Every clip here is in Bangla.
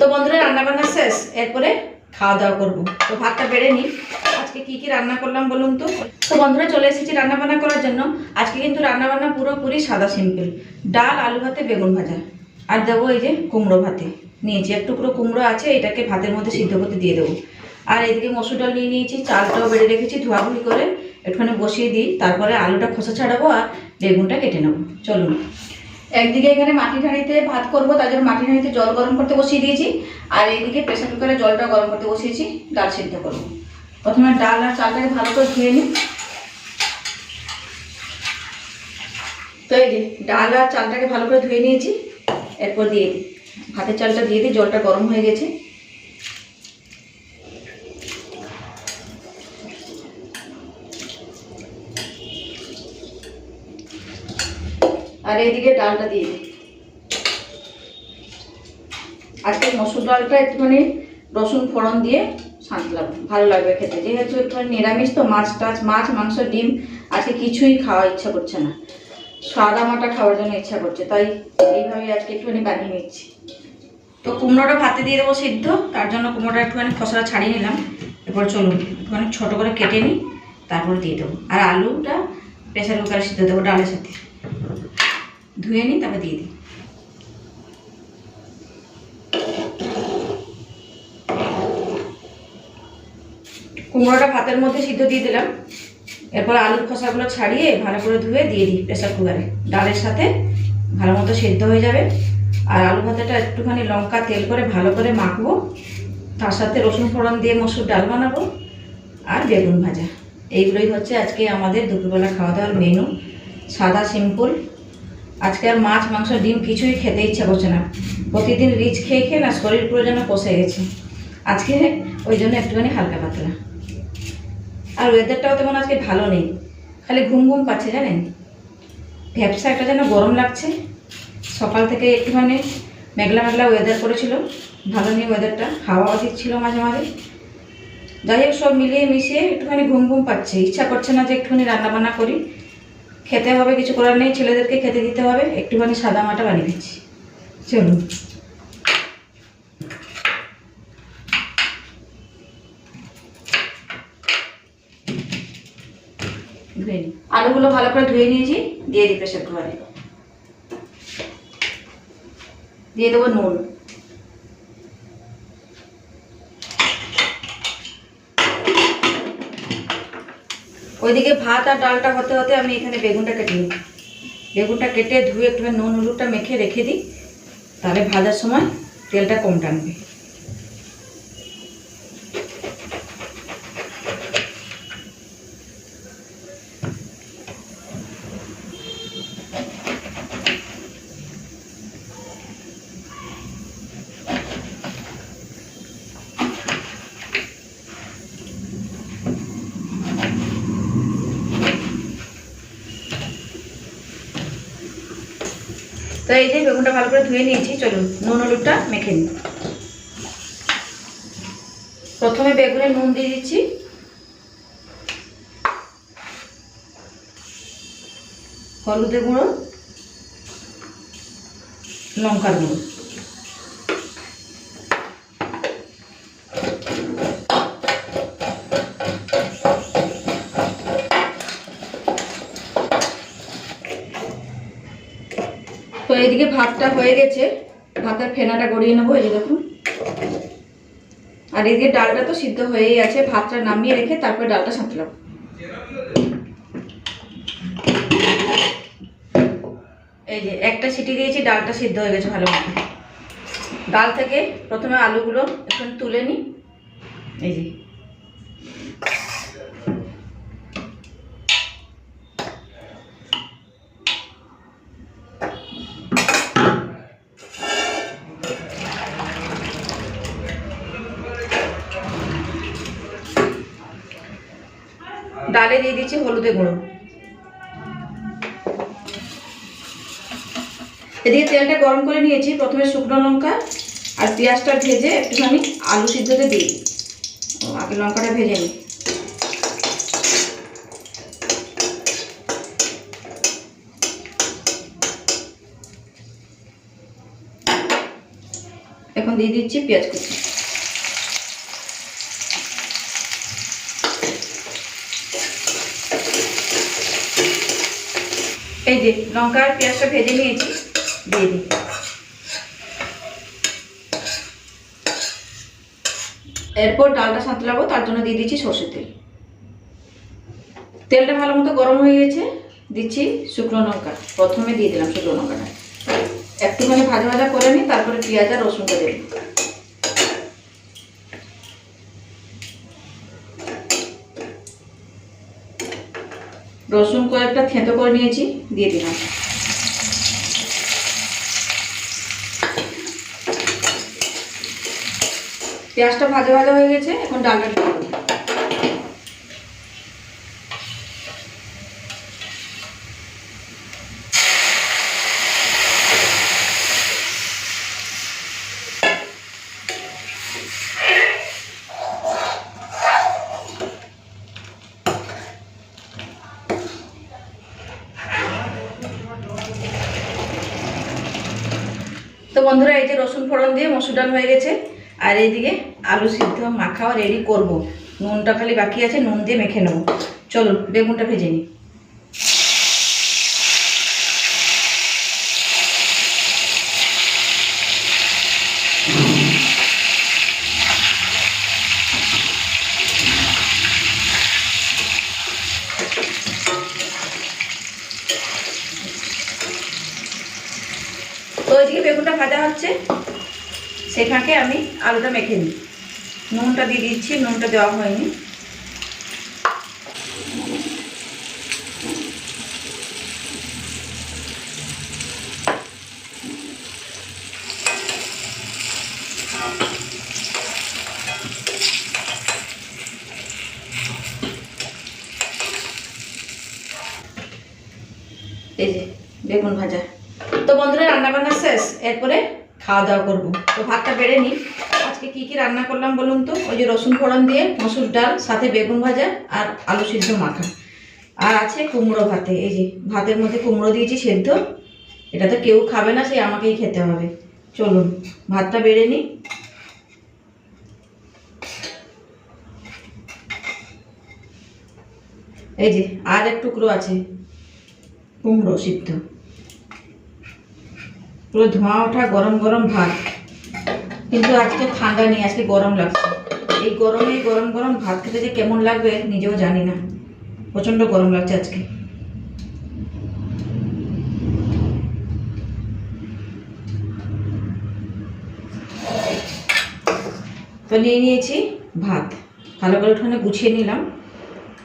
তো বন্ধুরা রান্না বান্না শেষ। এরপরে খাওয়া দাওয়া করব। তো ভাতটা বেড়ে নিই। আজকে কি কি রান্না করলাম বলুন তো? তো বন্ধুরা, চলে এসেছি রান্না বান্না করার জন্য। আজকে কিন্তু রান্না বান্না পুরোপুরি সাদা সিম্পল। ডাল, আলু ভাতে, বেগুন ভাজা। আর দেবো এই যে কুমড়ো ভাতে। নিয়েছি এক টুকরো কুমড়ো আছে, এটাকে ভাতের মধ্যে সিদ্ধ করতে দিয়ে দেবো। আর এদিকে মসুর ডাল নিয়ে নিয়েছি, চালটাও বেড়ে রেখেছি ধোয়াধুয়ি করে। একটুখানি বসিয়ে দিই, তারপরে আলুটা খোসা ছাড়াবো আর বেগুনটা কেটে নেব। চলুন। একদিকে এখানে মাটি ঠাঁড়িতে ভাত করব, তার জন্য মাটি হাঁড়িতে জল গরম করতে বসিয়ে দিয়েছি। আর এইদিকে প্রেশার কুকারে জলটা গরম করতে বসিয়েছি, ডাল সিদ্ধ করব। প্রথমে ডাল আর চালটাকে ভালো করে ধুয়ে নিই। তো এই যে ডাল আর চালটাকে ভালো করে ধুয়ে নিয়েছি, এরপর দিয়ে দিই। ভাতের চালটা দিয়ে দিই, জলটা গরম হয়ে গেছে। আর এইদিকে ডালটা দিয়ে দিই। আজকে মসুর ডালটা একটুখানি রসুন ফোড়ন দিয়ে সাঁতলাম। ভালো লাগবে খেতে। যেহেতু একটুখানি নিরামিষ, তো মাছ টাছ, মাছ, মাংস, ডিম আজকে কিছুই খাওয়ার ইচ্ছা করছে না। সাদা মাটা খাওয়ার জন্য ইচ্ছা করছে, তাই এইভাবে আজকে একটুখানি বানিয়ে নিচ্ছি। তো কুমড়োটা ভাতে দিয়ে দেবো সিদ্ধ, তার জন্য কুমড়োটা একটুখানি খসড়া ছাড়িয়ে নিলাম। এরপর চলুন, একটুখানি ছোটো করে কেটে নিই, তারপর দিয়ে দেবো। আর আলুটা প্রেসার কুকারে সিদ্ধ দেবো ডালের সাথে। ধুয়ে নিই, তারপর দিয়ে দিই। কুমড়োটা ভাতের মধ্যে সিদ্ধ দিয়ে দিলাম। এরপর আলুর খোসাগুলো ছাড়িয়ে ভালো করে ধুয়ে দিয়ে দিই প্রেসার কুকারে ডালের সাথে ভালো মতো সেদ্ধ হয়ে যাবে। আর আলু ভাতেটা একটুখানি লঙ্কা, তেল করে ভালো করে মাখবো। তার সাথে রসুন ফোড়ন দিয়ে মসুর ডাল বানাবো। আর বেগুন ভাজা। এইগুলোই হচ্ছে আজকে আমাদের দুপুরবেলা খাওয়া দাওয়ার মেনু সাদা সিম্পল আজকে আর মাছ, মাংস, ডিম কিছুই খেতে ইচ্ছা করছে না। প্রতিদিন রিচ খেয়ে খেয়ে না শরীর পুরো যেন কষে গেছে। আজকে ওই জন্য একটুখানি হালকা পাতলা। আর ওয়েদারটাও তেমন আজকে ভালো নেই। খালি ঘুম ঘুম পাচ্ছে জানেন? ভ্যাবসা একটা যেন গরম লাগছে। সকাল থেকে একটুখানি মেঘলা মেঘলা ওয়েদার করেছিল। ভালো নেই ওয়েদারটা হাওয়াও দিচ্ছিল মাঝে মাঝে। যাই হোক, সব মিলিয়ে মিশিয়ে একটুখানি ঘুম ঘুম পাচ্ছে। ইচ্ছা করছে না যে একটুখানি রান্নাবান্না করি। খেতে হবে, কিছু করার নেই, ছেলেদেরকে খেতে দিতে হবে, একটুখানি সাদা মাটা বানিয়ে দিচ্ছি। চলুন। আলুগুলো ভালো করে ধুয়ে নিয়েছি, দিয়ে প্রেসার কুকারে দিয়ে দেবো নুন। ওইদিকে ভাত আর ডালটা হতে হতে আমি এখানে বেগুনটা কেটে নিই। বেগুনটা কেটে ধুয়ে একটু নুন, হলুদটা মেখে রেখে দিই। তাহলে ভাজার সময় তেলটা কম টানবে। তো এই যে বেগুনটা ভালো করে ধুয়ে নিয়েছি, চলুন নুন হলুদটা মেখে নিই। প্রথমে বেগুনে নুন দিয়ে দিচ্ছি। হলুদের গুঁড়ো, লঙ্কার গুঁড়ো। তো এইদিকে ভাতটা হয়ে গেছে। ভাতের ফেনাটা গড়িয়ে নেব, এই দেখুন। আর এদিকে ডালটা তো সিদ্ধ হয়েই আছে, ভাতটা নামিয়ে রেখে তারপরে ডালটা সাঁতলাম এই যে একটা সিটি দিয়েছি, ডালটা সিদ্ধ হয়ে গেছে ভালো মতো। ডাল থেকে প্রথমে আলুগুলো এখন তুলে নিই এই যে। ডালে দিয়ে দিচ্ছি হলুদে গুঁড়ো। এদিকে তেলটা গরম করে নিয়েছি, প্রথমে শুকনো লঙ্কা আর পেঁয়াজটা ভেজে একটুখানি আলু সিদ্ধতে দিই। আগে লঙ্কাটা ভেজে নিই। এখন দিয়ে দিচ্ছি পেঁয়াজ কুচি। এই যে লঙ্কা আর পেঁয়াজটা ভেজে নিয়েছি, দিয়ে দিই। এরপর ডালটা সাঁতলাবো, তার জন্য দিয়ে দিচ্ছি সর্ষের তেল। তেলটা ভালো মতো গরম হয়ে গেছে, দিচ্ছি শুকনো লঙ্কা। প্রথমে দিয়ে দিলাম শুকনো লঙ্কাটা। একটুখানি ভাজা ভাজা করে নিই তারপরে পেঁয়াজ আর রসুনটা দেব। রসুন কয়েকটা থেঁতো করে নিয়েছি দিয়ে দিলাম। পেঁয়াজটা ভাজা ভাজা হয়ে গেছে এখন ডালটা তো বন্ধুরা, এই যে রসুন ফোড়ন দিয়ে মসুর ডাল হয়ে গেছে। আর এইদিকে আলু সিদ্ধ, মাখাও রেডি করব। নুনটা খালি বাকি আছে, নুন দিয়ে মেখে নেব। চলুন বেগুনটা ভেজে নিই তো ওইদিকে হচ্ছে সেখানে আমি আলুটা মেখে নিই। নুনটা দিয়ে দিচ্ছি, নুনটা দেওয়া হয়নি। এই যে, বেগুন ভাজা। তো বন্ধুরা রান্না বান্না শেষ। এরপরে খাওয়া দাওয়া করব। তো ভাতটা বেড়ে নিই আজকে কি কি রান্না করলাম বলুন তো? ওই যে রসুন ফোড়ন দিয়ে মসুর ডাল, সাথে বেগুন ভাজা আর আলু সিদ্ধ মাখা। আর আছে কুমড়ো ভাতে। এই যে ভাতের মধ্যে কুমড়ো দিয়েছি সেদ্ধ। এটা তো কেউ খাবে না সেই আমাকেই খেতে হবে। চলুন, ভাতটা বেড়ে নিই এই যে আর এক টুকরো আছে কুমড়ো সিদ্ধ। পুরো ধোঁয়া ওঠা গরম গরম ভাত। কিন্তু আজকে ঠান্ডা নেই, আজকে গরম লাগছে। এই গরমে গরম গরম ভাত খেতে যে কেমন লাগবে নিজেও জানি না। প্রচণ্ড গরম লাগছে আজকে। তো নিয়ে নিয়েছি ভাত। ভালো করে ওখানে গুছিয়ে নিলাম।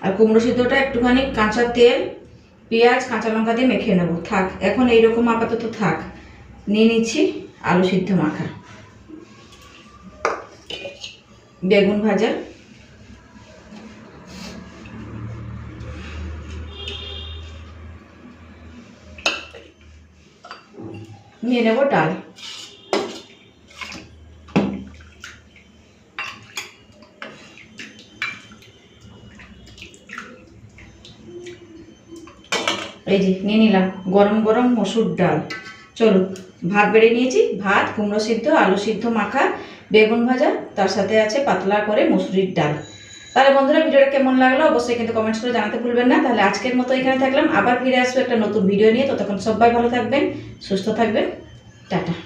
আর কুমড়ো সিদ্ধটা একটুখানি কাঁচা তেল, পেঁয়াজ, কাঁচা লঙ্কা দিয়ে মেখে নেব। থাক, এখন এইরকম আপাতত থাক। নিয়ে নিচ্ছি আলু সিদ্ধ মাখা। বেগুন ভাজা। নিয়ে নেব ডাল। এই যে, নিয়ে নিলাম গরম গরম মসুর ডাল। চলো। ভাত বেড়ে নিয়েছি, ভাত, কুমড়ো সিদ্ধ, আলু সিদ্ধ মাখা, বেগুন ভাজা, তার সাথে আছে পাতলা করে মুসুরির ডাল। তাহলে বন্ধুরা, ভিডিওটা কেমন লাগল অবশ্যই কিন্তু কমেন্টস করে জানাতে ভুলবেন না। তাহলে আজকের মতো এখানে থাকলাম। আবার ফিরে আসব একটা নতুন ভিডিও নিয়ে। ততক্ষণ সবাই ভালো থাকবেন, সুস্থ থাকবেন। টাটা।